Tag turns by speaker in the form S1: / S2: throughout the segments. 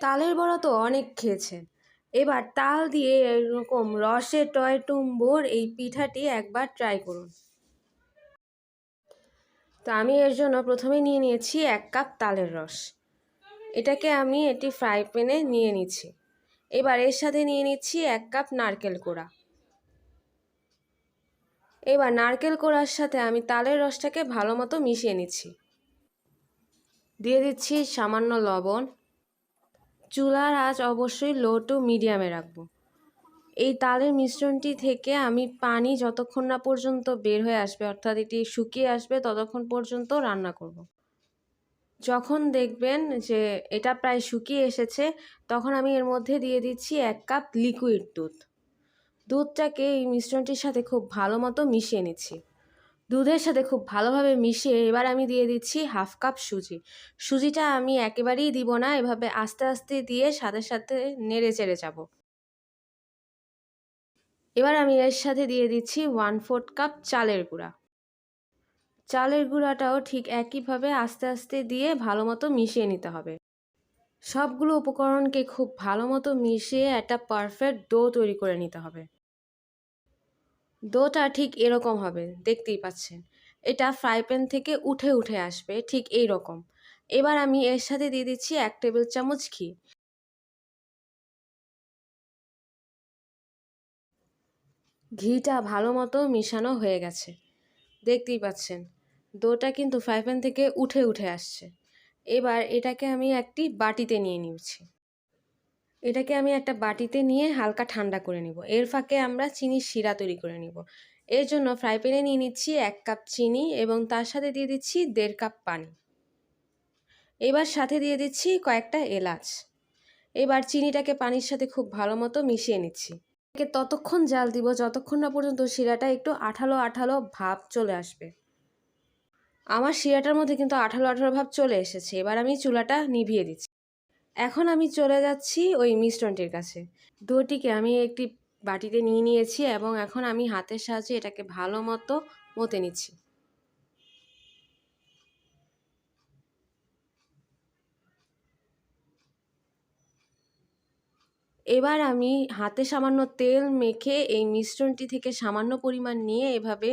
S1: তালের বড়া তো অনেক খেয়েছেন এবার তাল দিয়ে এরকম রসে টয় টুম্বুর এই পিঠাটি একবার ট্রাই করুন। তো আমি এর জন্য প্রথমে নিয়ে নিয়েছি এক কাপ তালের রস। এটাকে আমি এটি ফ্রাই প্যানে নিয়ে নিচ্ছি। এবার এর সাথে নিয়ে নিচ্ছি এক কাপ নারকেল কোড়া। এবার নারকেল কোড়ার সাথে আমি তালের রসটাকে ভালো মতো মিশিয়ে নিচ্ছি। দিয়ে দিচ্ছি সামান্য লবণ। চুলার আঁচ অবশ্যই লো টু মিডিয়ামে রাখব। এই তালের মিশ্রণটি থেকে আমি পানি যতক্ষণ না পর্যন্ত বের হয়ে আসবে, অর্থাৎ এটি শুকিয়ে আসবে, ততক্ষণ পর্যন্ত রান্না করব। যখন দেখবেন যে এটা প্রায় শুকিয়ে এসেছে, তখন আমি এর মধ্যে দিয়ে দিচ্ছি এক কাপ লিকুইড দুধ। দুধটাকে এই মিশ্রণটির সাথে খুব ভালো মতো মিশিয়ে নিচ্ছি। দুধের সাথে খুব ভালোভাবে মিশিয়ে এবার আমি দিয়ে দিচ্ছি হাফ কাপ সুজি। সুজিটা আমি একেবারেই দিব না, এভাবে আস্তে আস্তে দিয়ে সাথে সাথে নেড়ে চেড়ে যাব। এবার আমি এর সাথে দিয়ে দিচ্ছি ওয়ান ফোর্থ কাপ চালের গুঁড়া। চালের গুঁড়াটাও ঠিক একইভাবে আস্তে আস্তে দিয়ে ভালো মতো মিশিয়ে নিতে হবে। সবগুলো উপকরণকে খুব ভালো মতো মিশিয়ে একটা পারফেক্ট ডো তৈরি করে নিতে হবে। ডোটা ঠিক এরকম হবে, দেখতেই পাচ্ছেন। এটা ফ্রাই প্যান থেকে উঠে উঠে আসবে, ঠিক এই রকম। এবার আমি এর সাথে দিয়ে দিচ্ছি এক টেবিল চামচ ঘি। ঘিটা ভালো মতো মিশানো হয়ে গেছে, দেখতেই পাচ্ছেন। ডোটা কিন্তু ফ্রাই প্যান থেকে উঠে উঠে আসছে। এবার এটাকে আমি একটি বাটিতে নিয়ে নিচ্ছি। এটাকে আমি একটা বাটিতে নিয়ে হালকা ঠান্ডা করে নিব। এর ফাঁকে আমরা চিনির শিরা তৈরি করে নিব। এর জন্য ফ্রাই প্যানে নিয়ে নিচ্ছি এক কাপ চিনি এবং তার সাথে দিয়ে দিচ্ছি দেড় কাপ পানি। এবার সাথে দিয়ে দিচ্ছি কয়েকটা এলাচ। এবার চিনিটাকে পানির সাথে খুব ভালো মতো মিশিয়ে নিচ্ছি। একে ততক্ষণ জাল দিব, যতক্ষণ না পর্যন্ত শিরাটা একটু আঠালো আঠালো ভাব চলে আসবে। আমার শিরাটার মধ্যে কিন্তু আঠালো আঠালো ভাব চলে এসেছে। এবার আমি চুলাটা নিভিয়ে দিচ্ছি। এখন আমি চলে যাচ্ছি ওই মিশ্রণটির কাছে। দুটিকে আমি একটি বাটিতে নিয়ে নিয়েছি এবং এখন আমি হাতের সাহায্যে এটাকে ভালো মতো মতে নিচ্ছি। এবার আমি হাতে সামান্য তেল মেখে এই মিশ্রণটি থেকে সামান্য পরিমাণ নিয়ে এভাবে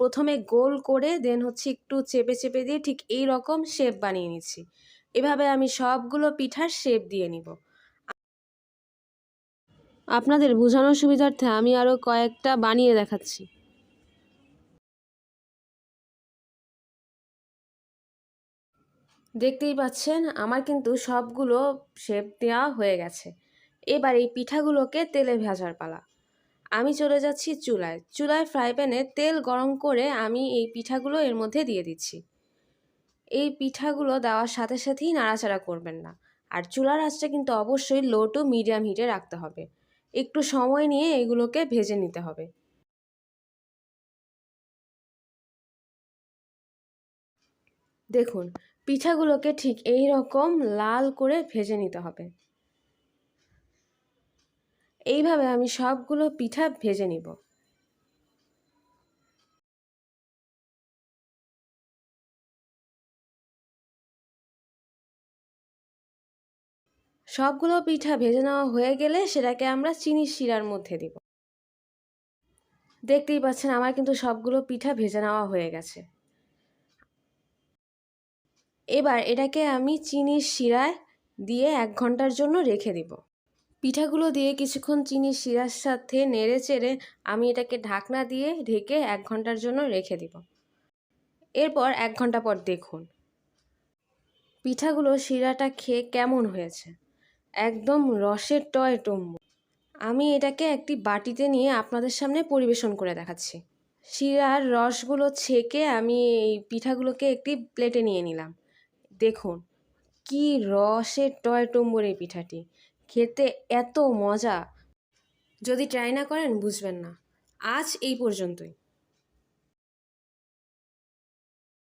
S1: প্রথমে গোল করে দেন হচ্ছে একটু চেপে চেপে দিয়ে ঠিক এই রকম শেপ বানিয়ে নিচ্ছি। এভাবে আমি সবগুলো পিঠার শেপ দিয়ে নিব। আপনাদের বোঝানোর সুবিধার্থে আমি আরও কয়েকটা বানিয়ে দেখাচ্ছি। দেখতেই পাচ্ছেন, আমার কিন্তু সবগুলো শেপ দেওয়া হয়ে গেছে। এবার এই পিঠাগুলোকে তেলে ভাজার পালা। আমি চলে যাচ্ছি চুলায়। চুলায় ফ্রাই প্যানে তেল গরম করে আমি এই পিঠাগুলো এর মধ্যে দিয়ে দিচ্ছি। এই পিঠাগুলো দেওয়ার সাথে সাথেই নাড়াচাড়া করবেন না। আর চুলার আঁচটা কিন্তু অবশ্যই লো টু মিডিয়াম হিটে রাখতে হবে। একটু সময় নিয়ে এগুলোকে ভেজে নিতে হবে। দেখুন, পিঠাগুলোকে ঠিক এই রকম লাল করে ভেজে নিতে হবে। এইভাবে আমি সবগুলো পিঠা ভেজে নিব। সবগুলো পিঠা ভেজে নেওয়া হয়ে গেলে সেটাকে আমরা চিনির শিরার মধ্যে দিব। দেখতেই পাচ্ছেন আমার কিন্তু সবগুলো পিঠা ভেজে নেওয়া হয়ে গেছে। এবার এটাকে আমি চিনির শিরায় দিয়ে এক ঘণ্টার জন্য রেখে দিব। পিঠাগুলো দিয়ে কিছুক্ষণ চিনির শিরার সাথে নেড়ে চেড়ে আমি এটাকে ঢাকনা দিয়ে ঢেকে এক ঘণ্টার জন্য রেখে দিব। এরপর এক ঘণ্টা পর দেখুন, পিঠাগুলো শিরাটা খেয়ে কেমন হয়েছে। একদম রসের টয় টম্ব। আমি এটাকে একটি বাটিতে নিয়ে আপনাদের সামনে পরিবেশন করে দেখাচ্ছি। শিরার রসগুলো ছেঁকে আমি এই পিঠাগুলোকে একটি প্লেটে নিয়ে নিলাম। দেখুন, কি রসের টয় টম্বর এই পিঠাটি। খেতে এত মজা। যদি ট্রাই না করেন, বুঝবেন না। আজ এই পর্যন্তই।